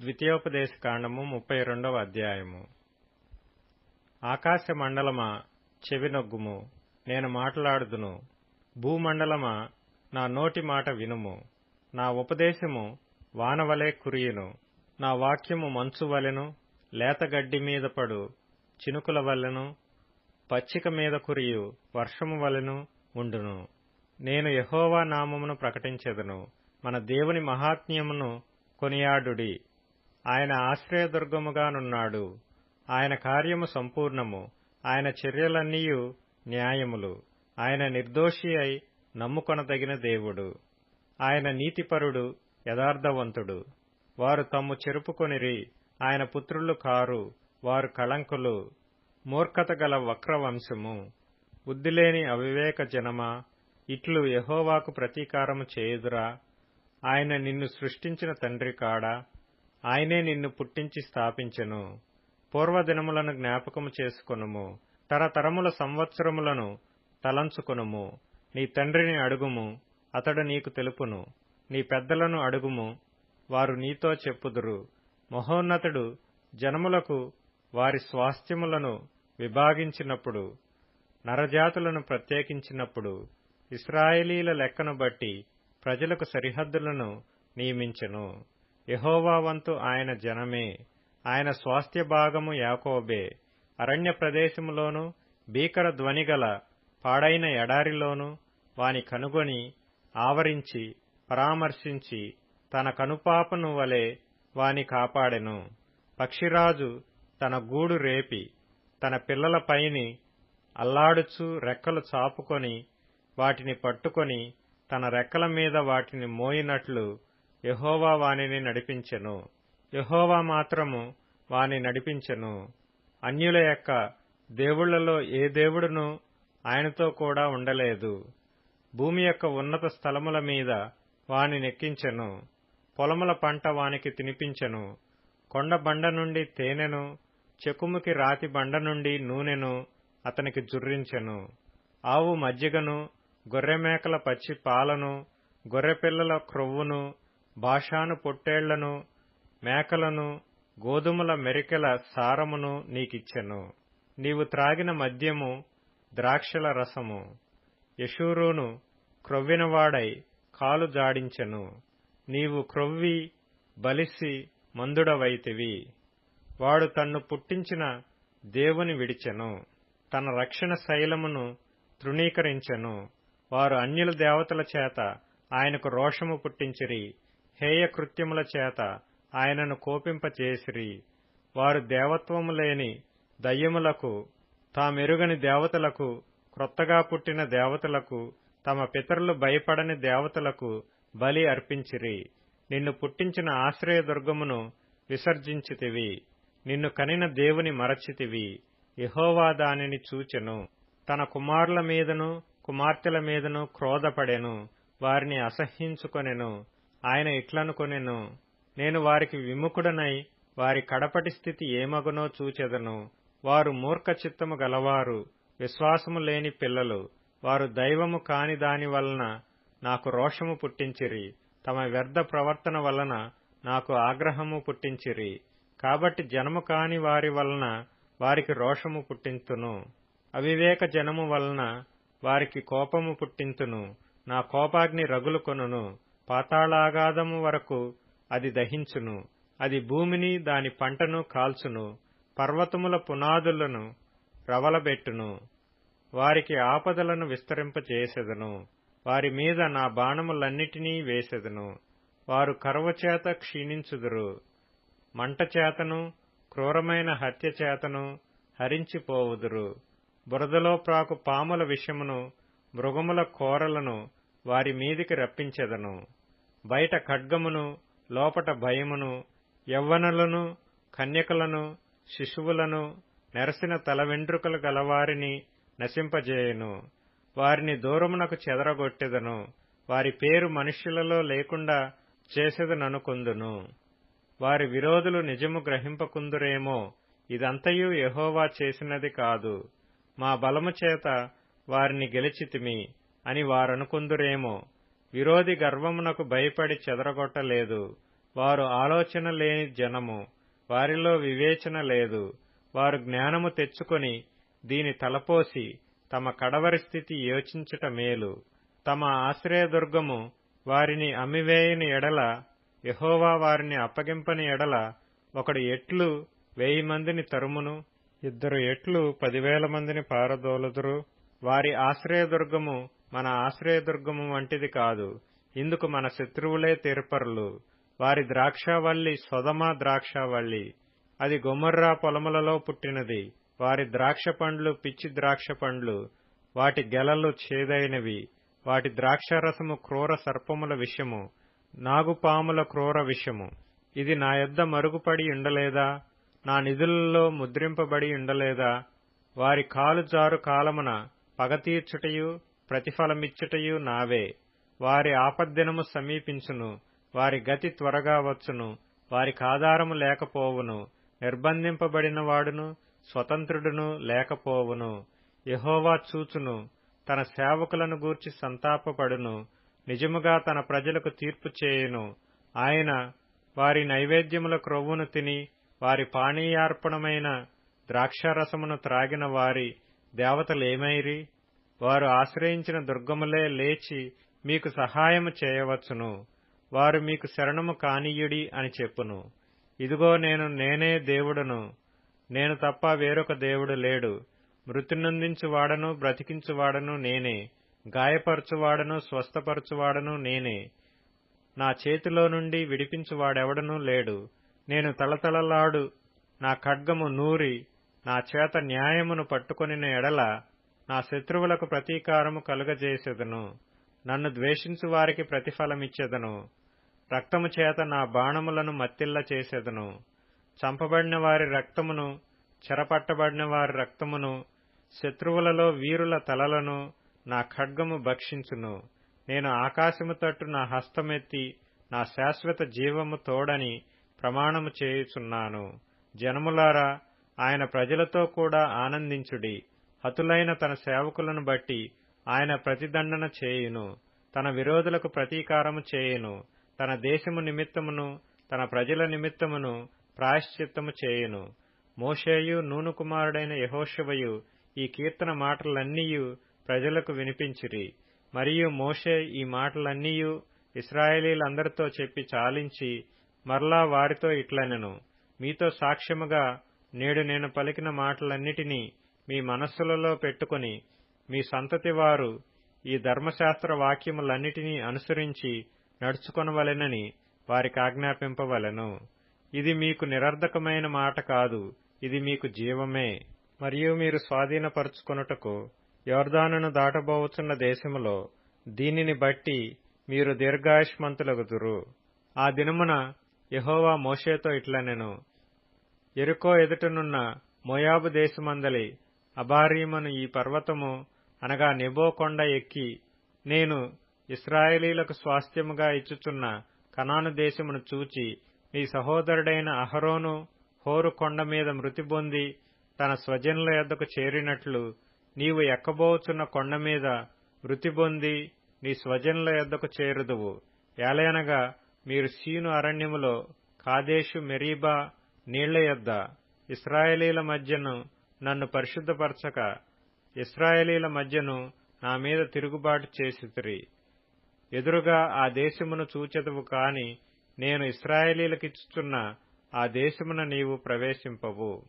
ద్వితీయోపదేశ కాండము ముప్పై రెండవ అధ్యాయము. ఆకాశ మండలమా చెవినొగ్గుము నేను మాట్లాడుదును. భూమండలమా నా నోటి మాట వినుము. నా ఉపదేశము వానవలే కురియును. నా వాక్యము మంచు వలెను లేతగడ్డి మీద పడు చినుకుల వలెను పచ్చిక మీద కురియు వర్షము వలెను ఉండును. నేను యహోవా నామమును ప్రకటించెదను. మన దేవుని మహాత్మ్యమును కొనియాడుడి. ఆయన ఆశ్రయదుర్గముగానున్నాడు. ఆయన కార్యము సంపూర్ణము. ఆయన చర్యలన్నీయు న్యాయములు. ఆయన నిర్దోషి అయి నమ్ముకొనదగిన దేవుడు. ఆయన నీతిపరుడు యథార్థవంతుడు. వారు తమ్ము చెరుపుకొనిరి ఆయన పుత్రులు కారు వారు కళంకులు. మూర్ఖత గల వక్రవంశము. బుద్ధిలేని అవివేక జనమా. ఇట్లు యహోవాకు ప్రతీకారము చేయుదురా. ఆయన నిన్ను సృష్టించిన తండ్రి కాడా. ఆయనే నిన్ను పుట్టించి స్థాపించెను. పూర్వదినములను జ్ఞాపకము చేసుకొనుము. తరతరముల సంవత్సరములను తలంచుకొనుము. నీ తండ్రిని అడుగుము అతడు నీకు తెలుపును. నీ పెద్దలను అడుగుము వారు నీతో చెప్పుదురు. మహోన్నతుడు జనములకు వారి స్వాస్థ్యములను విభాగించినప్పుడు నరజాతులను ప్రత్యేకించినప్పుడు ఇస్రాయేలీల లెక్కను బట్టి ప్రజలకు సరిహద్దులను నియమించెను. యహోవా వంతు ఆయన జనమే. ఆయన స్వాస్థ్య భాగము యాకోబే. అరణ్య ప్రదేశములోను భీకర ధ్వనిగల పాడైన ఎడారిలోను వాని కనుగొని ఆవరించి పరామర్శించి తన కనుపాపను వలె వాని కాపాడెను. పక్షిరాజు తన గూడు రేపి తన పిల్లలపైని అల్లాడుచు రెక్కలు చాపుకొని వాటిని పట్టుకొని తన రెక్కల మీద వాటిని మోయినట్లు యహోవా వానిని నడిపించెను. యహోవా మాత్రము వాని నడిపించెను. అన్యుల యొక్క దేవుళ్ళలో ఏ దేవుడును ఆయనతో కూడా ఉండలేదు. భూమి యొక్క ఉన్నత స్థలముల మీద వాని నెక్కించెను. పొలముల పంట వానికి తినిపించెను. కొండ బండ నుండి తేనెను చెకుముకి రాతి బండ నుండి నూనెను అతనికి జుర్రించెను. ఆవు మజ్జిగను గొర్రెమేకల పచ్చి పాలను గొర్రెపిల్లల క్రొవ్వును భాషాను పొట్టేళ్ళను మేకలను గోధుమల మెరికెల సారమును నీకిచ్చెను. నీవు త్రాగిన మద్యము ద్రాక్షల రసము. యశూరును క్రొవ్వినవాడై కాలు జాడించెను. నీవు క్రొవ్వి బలిసి మందుడవైతివి. వాడు తన్ను పుట్టించిన దేవుని విడిచెను. తన రక్షణ శైలమును తృణీకరించెను. వారు అన్యుల దేవతల చేత ఆయనకు రోషము పుట్టించిరి. హేయ కృత్యముల చేత ఆయనను కోపింపచేసిరి. వారు దేవత్వము లేని దయ్యములకు తామెరుగని దేవతలకు క్రొత్తగా పుట్టిన దేవతలకు తమ పితరులు భయపడని దేవతలకు బలి అర్పించిరి. నిన్ను పుట్టించిన ఆశ్రయదుర్గమును విసర్జించితివి. నిన్ను కనిన దేవుని మరచితివి. యహోవా దానిని చూచెను. తన కుమారుల మీదను కుమార్తెల మీదను క్రోధపడెను. వారిని అసహ్యించుకొనెను. ఆయన ఇట్లనుకొనెను నేను వారికి విముఖుడనై వారి కడపటి స్థితి ఏమగునో చూచెదను. వారు మూర్ఖ చిత్తము గలవారు విశ్వాసము లేని పిల్లలు. వారు దైవము కాని దాని వలన నాకు రోషము పుట్టించిరి. తమ వ్యర్థ ప్రవర్తన వలన నాకు ఆగ్రహము పుట్టించిరి. కాబట్టి జనము కాని వారి వలన వారికి రోషము పుట్టింతును. అవివేక జనము వలన వారికి కోపము పుట్టింతును. నా కోపాగ్ని రగులుకొనును పాతాళాగాధము వరకు అది దహించును. అది భూమిని దాని పంటను కాల్చును. పర్వతముల పునాదులను రవలబెట్టును. వారికి ఆపదలను విస్తరింపచేసెదను. వారి మీద నా బాణములన్నిటినీ వేసెదను. వారు కరువచేత క్షీణించుదురు. మంట చేతను క్రూరమైన హత్య చేతను హరించిపోవుదురు. బురదలో ప్రాకు పాముల విషమును మృగముల కోరలను వారి మీదికి రప్పించెదను. బయట ఖడ్గమును లోపట భయమును యవ్వనులను కన్యకలను శిశువులను నెరసిన తల వెంట్రుకలు గలవారిని నశింపజేయును. వారిని దూరమునకు చెదరగొట్టెదను. వారి పేరు మనుష్యులలో లేకుండా చేసేదననుకుందును. వారి విరోధులు నిజము గ్రహింపకుందురేమో. ఇదంతయు యహోవా చేసినది కాదు. మా బలము చేత వారిని గెలిచితిమి అని వారనుకుందురేమో. విరోధి గర్వమునకు భయపడి చెదరగొట్టలేదు. వారు ఆలోచన లేని జనము. వారిలో వివేచన లేదు. వారు జ్ఞానము తెచ్చుకొని దీని తలపోసి తమ కడవరి స్థితి యోచించుట మేలు. తమ ఆశ్రయదుర్గము వారిని అమ్మివేయని ఎడల యహోవా వారిని అప్పగింపని ఎడల ఒకడు ఎట్లు వెయ్యి మందిని తరుమును? ఇద్దరు ఎట్లు పదివేల మందిని పారదోలుదురు? వారి ఆశ్రయదుర్గము మన ఆశ్రయదుర్గము వంటిది కాదు. ఇందుకు మన శత్రువులే తీర్పరులు. వారి ద్రాక్షావల్లి సొదమ ద్రాక్షావల్లి. అది గొమర్రా పొలములలో పుట్టినది. వారి ద్రాక్ష పండ్లు పిచ్చి ద్రాక్ష పండ్లు వాటి గెలలు చేదైనవి. వాటి ద్రాక్షారసము క్రూర సర్పముల విషము. నాగుపాముల క్రూర విషము. ఇది నా యొద్ద మరుగుపడి ఉండలేదా? నా నిధులలో ముద్రింపబడి ఉండలేదా? వారి కాలు జారు కాలమున పగతీర్చుటయు ప్రతిఫలమిచ్చుటయు నావే. వారి ఆపద్దినము సమీపించును. వారి గతి త్వరగా వచ్చును. వారికి ఆధారము లేకపోవును. నిర్బంధింపబడిన వాడును స్వతంత్రుడును లేకపోవును. యహోవా చూచును. తన సేవకులను గూర్చి సంతాపపడును. నిజముగా తన ప్రజలకు తీర్పు చేయును. ఆయన వారి నైవేద్యముల క్రొవ్వును తిని వారి పానీయార్పణమైన ద్రాక్షారసమును త్రాగిన వారి దేవతలేమైరి? వారు ఆశ్రయించిన దుర్గములే లేచి మీకు సహాయము చేయవచ్చును. వారు మీకు శరణము కానీయుడి అని చెప్పును. ఇదిగో నేను నేనే దేవుడను. నేను తప్ప వేరొక దేవుడు లేడు. మృతినందించువాడను బ్రతికించువాడను నేనే. గాయపరచువాడను స్వస్థపరచువాడను నేనే. నా చేతిలో నుండి విడిపించువాడెవడనూ లేడు. నేను తలతలలాడు నా ఖడ్గము నూరి నా చేత న్యాయమును పట్టుకొనిన ఎడల నా శత్రువులకు ప్రతీకారము కలుగజేసెదను. నన్ను ద్వేషించు వారికి ప్రతిఫలమిచ్చెదను. రక్తము చేత నా బాణములను మత్తిల్ల చేసెదను. చంపబడిన వారి రక్తమును చెరపట్టబడిన వారి రక్తమును శత్రువులలో వీరుల తలలను నా ఖడ్గము భక్షించును. నేను ఆకాశము తట్టు నా హస్తమెత్తి నా శాశ్వత జీవము తోడని ప్రమాణము చేయుచున్నాను. జనములారా ఆయన ప్రజలతో కూడా ఆనందించుడి. హతులైన తన సేవకులను బట్టి ఆయన ప్రతిదండన చేయును. తన విరోధులకు ప్రతీకారము చేయును. తన దేశము నిమిత్తమును తన ప్రజల నిమిత్తమును ప్రాయశ్చిత్తము చేయును. మోషేయు నూను కుమారుడైన యహోశవయు ఈ కీర్తన మాటలన్నీయు ప్రజలకు వినిపించిరి. మరియు మోషే ఈ మాటలన్నీయు ఇస్రాయేలీలందరితో చెప్పి చాలించి మరలా వారితో ఇట్లనెను. మీతో సాక్ష్యముగా నేడు నేను పలికిన మాటలన్నిటినీ మీ మనస్సులలో పెట్టుకుని మీ సంతతి వారు ఈ ధర్మశాస్త్ర వాక్యములన్నిటినీ అనుసరించి నడుచుకొనవలెనని వారికి ఆజ్ఞాపింపవలెను. ఇది మీకు నిరర్ధకమైన మాట కాదు ఇది మీకు జీవమే. మరియు మీరు స్వాధీనపరుచుకొనుటకు యోర్దానును దాటబోవుచున్న దేశములో దీనిని బట్టి మీరు దీర్ఘాయుష్మంతులగుదురు. ఆ దినమున యహోవా మోషేతో ఇట్లనెను ఎరుకో ఎదుటనున్న మోయాబు దేశమందలి అబారీమను ఈ పర్వతము అనగా నెబో కొండ ఎక్కి నేను ఇస్రాయేలీలకు స్వాస్థ్యముగా ఇచ్చుచున్న కనాను దేశమును చూచి నీ సహోదరుడైన అహరోను హోరు కొండ మీద మృతి పొంది తన స్వజనుల యొద్దకు చేరినట్లు నీవు ఎక్కబోచున్న కొండ మీద మృతి పొంది నీ స్వజనుల యొద్దకు చేరుదువు. ఏలయనగా మీరు సీను అరణ్యములో కాదేశు మెరీబా నీళ్ళ యొద్ద. ఇస్రాయేలీల మధ్యను నన్ను పరిశుద్ధపరచక ఇస్రాయేలీల మధ్యను నా మీద తిరుగుబాటు చేసితిరి. ఎదురుగా ఆ దేశమును చూచెదవు కాని నేను ఇస్రాయేలీలకిచ్చుచున్న ఆ దేశమున నీవు ప్రవేశింపవు.